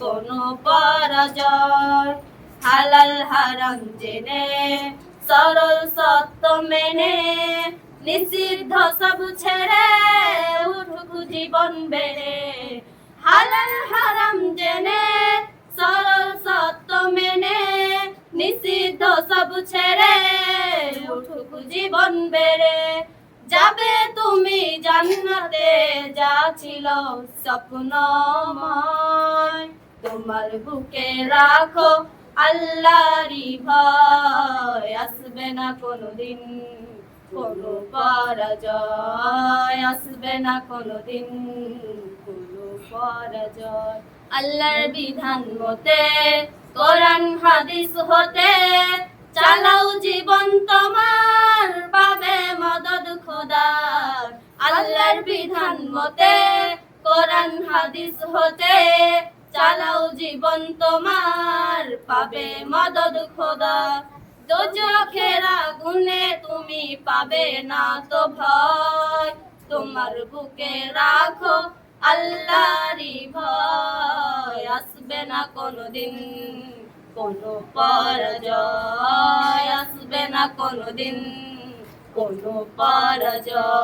কোনো পরাজয়। হালাল হারাম জেনে, সরল সত্য মেনে, নিষিদ্ধ সব ছেড়ে উঠুক জীবন বেড়ে। হালাল হারাম জেনে, সরল সত্য মেনে, নিষিদ্ধ সব ছেড়ে উঠুক জীবন বেড়ে। যাবে তুমি জান্নাতে, যা ছিল স্বপ্নময় তোমার বুকে রাখো, আল্লাহরই ভয়। আসবে না কোনোদিন কোনো পরাজয়। আসবে না কোনোদিন কোনো পরাজয়। আল্লাহর বিধান মতে, কোরআন, হাদিস হতে, চালাও জীবন তোমার, পাবে মদদ খোদার। আল্লাহর বিধান মতে, কোরআন, হাদিস হতে জীবন তোমার পাবে মদদ খোদা। দোজখেরা গুনে তুমি পাবে না তো ভয়। তোমার বুকে রাখো আল্লাহরই ভয়। আসবে না কোনোদিন কোনো পরাজয়। আসবে না কোনোদিন কোনো পরাজয়।